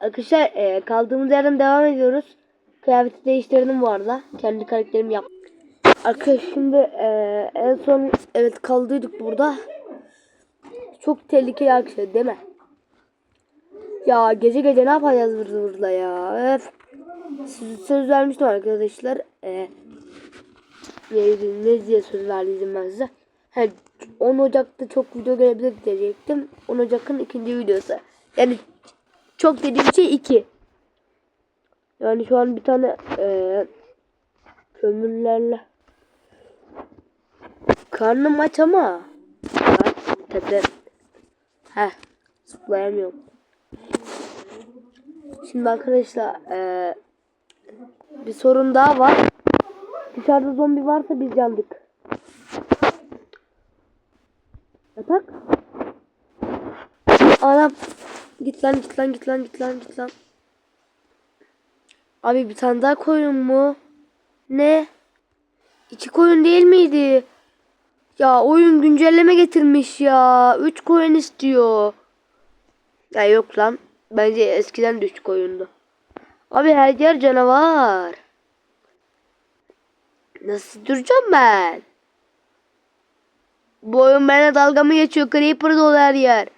Arkadaşlar e, kaldığımız yerden devam ediyoruz. Kıyafeti değiştirdim bu arada. Kendi karakterimi yap. Arkadaşlar şimdi e, en son evet kaldıydık burada. Çok tehlikeli arkadaşlar değil mi? Ya gece gece ne yapacağız burada, burada ya? Öf. Siz söz vermiştim arkadaşlar. E, neydi, ne diye söz verdiydim ben size. He, 10 Ocak'ta çok video gelebilir diyecektim. 10 Ocak'ın ikinci videosu. Yani çok dediğim şey 2. Yani şu an bir tane e, kömürlerle karnım aç ama tabi Heh zıplayamıyorum. Şimdi arkadaşlar e, bir sorun daha var. Dışarıda zombi varsa biz yandık. Yatak. Anam. Git lan git lan git lan git lan git lan. Abi bir tane daha koyun mu? Ne? İki koyun değil miydi? Ya oyun güncelleme getirmiş ya. Üç koyun istiyor. Ya yok lan. Bence eskiden de üç koyundu. Abi her yer canavar. Nasıl duracağım ben? Bu oyun bana dalga mı geçiyor? Creeper dolu her yer.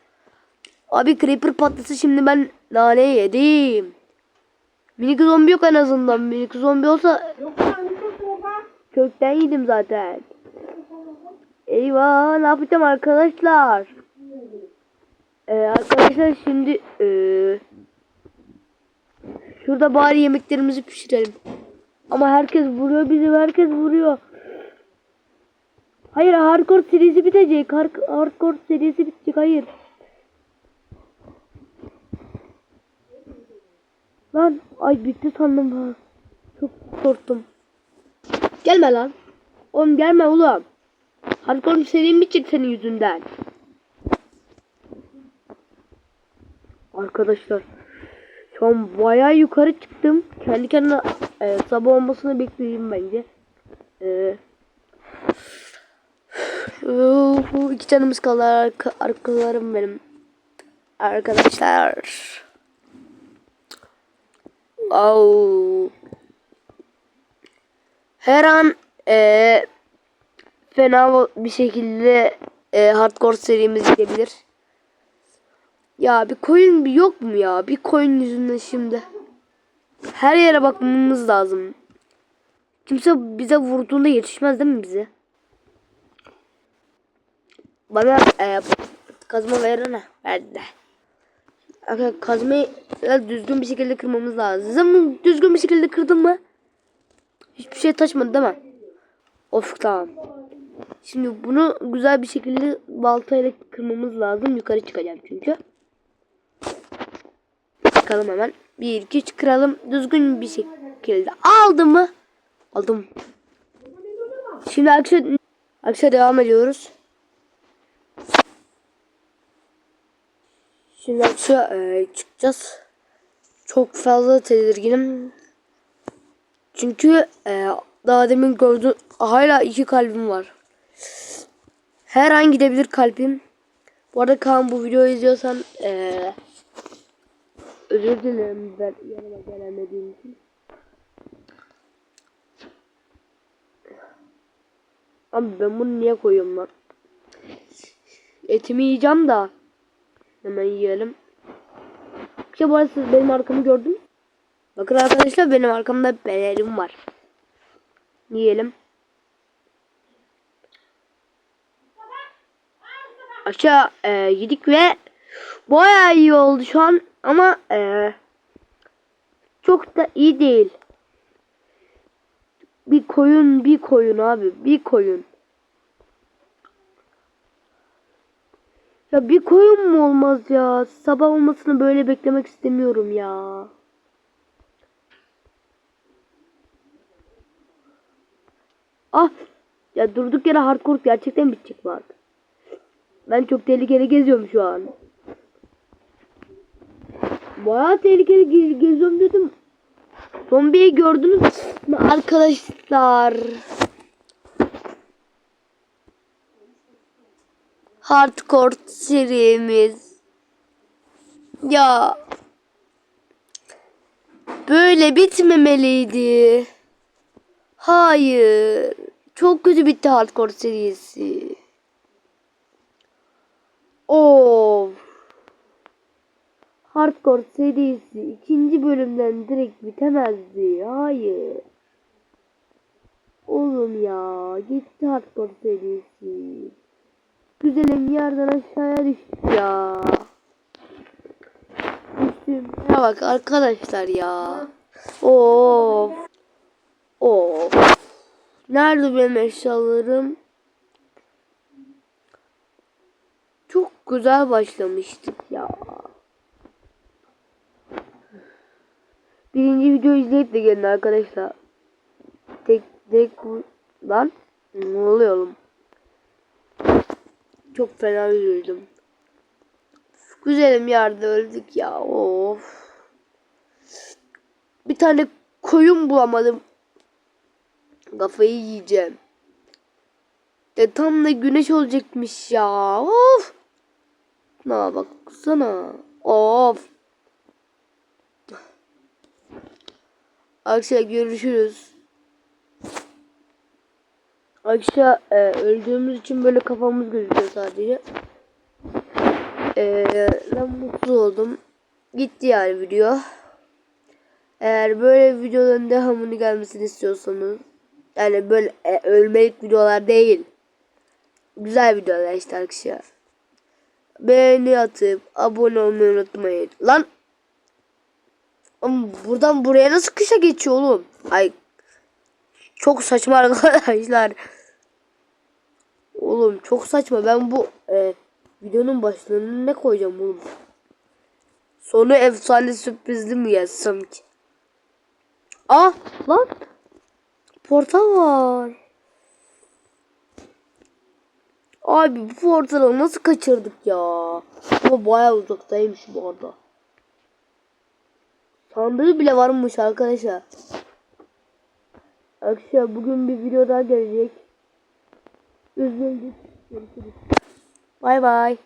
Abi Creeper patlası şimdi ben nane yedim. Minik zombi yok en azından. Minik zombi olsa kökten yedim zaten. Eyvah ne yapacağım arkadaşlar? Ee, arkadaşlar şimdi ee, şurada bari yemeklerimizi pişirelim. Ama herkes vuruyor bizi herkes vuruyor. Hayır hardcore serisi bitecek. Hard- Hardcore serisi bitecek. Hayır. Lan ay bitti sandım ha. Çok korktum. Gelme lan. Oğlum gelme oğlum. Hardcore serin bitecek senin yüzünden. Arkadaşlar. Şu an bayağı yukarı çıktım. Kendi kendine e, sabah olmasını bekleyeyim bence. E, bu iki canımız kaldı arka, arkalarım benim. Arkadaşlar. Au. Her an e, fena bir şekilde e, hardcore serimiz gidebilir. Ya bir koyun yok mu ya? Bir koyun yüzünden şimdi. Her yere bakmamız lazım. Kimse bize vurduğunda yetişmez değil mi bize? Bana e, kazma verene verdi. Arkadaşlar kazmayı düzgün bir şekilde kırmamız lazım. Düzgün bir şekilde kırdın mı? Hiçbir şey taşmadı değil mi? Of tamam. Şimdi bunu güzel bir şekilde baltayla kırmamız lazım. Yukarı çıkacağım çünkü. Çıkalım hemen. Bir iki üç kıralım. Düzgün bir şekilde. Aldım mı? Aldım. Şimdi akşam, akşam devam ediyoruz. Şimdi akşam e, çıkacağız. Çok fazla tedirginim. Çünkü e, daha demin gördüm hala iki kalbim var. Her an gidebilir kalbim. Bu arada Kaan bu videoyu izliyorsan e, özür dilerim ben yanıma gelemediğim için. Abi ben bunu niye koyuyorum lan? Etimi yiyeceğim da. Hemen yiyelim. İşte bu arada siz benim arkamı gördün mü? Bakın arkadaşlar benim arkamda pelerim var. Yiyelim. Aşağı e, yedik ve bayağı iyi oldu şu an ama e, çok da iyi değil. Bir koyun bir koyun abi bir koyun. Ya bir koyun mu olmaz ya? Sabah olmasını böyle beklemek istemiyorum ya. Ah! Ya durduk yere hardcore gerçekten bitecek vardı. Ben çok tehlikeli geziyorum şu an. Bayağı tehlikeli ge- geziyorum dedim. Zombiyi gördünüz mü arkadaşlar? Hardcore serimiz. Ya böyle bitmemeliydi. Hayır. Çok kötü bitti Hardcore serisi. Of. Hardcore serisi ikinci bölümden direkt bitemezdi. Hayır. Oğlum ya gitti Hardcore serisi. Güzelim yerden aşağıya düştü ya. Düştüm. Ya bak arkadaşlar ya. Of. Of. Nerede benim eşyalarım? Çok güzel başlamıştık ya. Birinci video izleyip de gelin arkadaşlar. Tek direkt bu lan ne oluyor oğlum? Çok fena üzüldüm. Güzelim yerde öldük ya. Of. Bir tane koyun bulamadım. Kafayı yiyeceğim. E tam da güneş olacakmış ya. Of. Na baksana. Of. Akşam görüşürüz. Akşam e, öldüğümüz için böyle kafamız gözüküyor sadece. E, ben mutlu oldum. Gitti yani video. Eğer böyle videoların devamını gelmesini istiyorsanız yani böyle e, ölmelik videolar değil. Güzel videolar işte arkadaşlar. Beğeni atıp abone olmayı unutmayın. Lan Oğlum buradan buraya nasıl kışa geçiyor oğlum? Ay çok saçma arkadaşlar. Oğlum çok saçma. Ben bu e, videonun başlığını ne koyacağım oğlum? Sonu efsane sürprizli mi yazsam ki? Ah lan. Portal var. Abi bu portalı nasıl kaçırdık ya? Ama bayağı uzaktaymış bu arada. Sandığı bile varmış arkadaşlar. Arkadaşlar bugün bir video daha gelecek. Üzüldük. Görüşürüz. Bay bay.